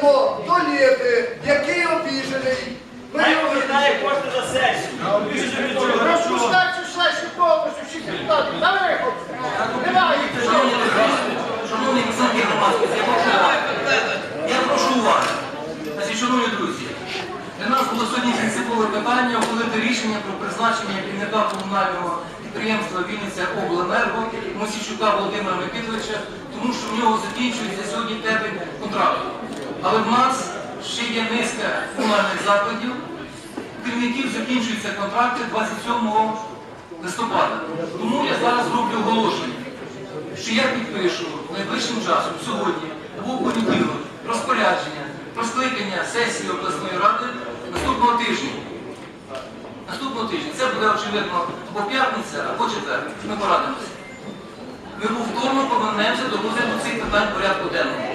йдемо до Лєти, який обіжений. Ми його кошти за сесію. Розпускай цю сесію повністю, всі депутати, на виход. Немає. Шановні представники громадськості, я прошу вас. Я прошу вас. Шановні друзі, для нас було сьогодні принципове питання ухвалити рішення про призначення керівника комунального підприємства Вінниця Обленерго Мосійчука Володимира Микитовича, тому що в нього закінчується сьогодні термін контракту. Але в нас ще є низка комунальних закладів, у керівників закінчуються контракти 27 листопада. Тому я зараз роблю оголошення що я підпишу найближчим часом сьогодні або понеділок розпорядження про скликання сесії обласної ради наступного тижня. Наступного тижня. Це буде очевидно або п'ятниця, або четвер. Ми порадимося. Ми повторно повернемося до розгляду цих питань порядку денного.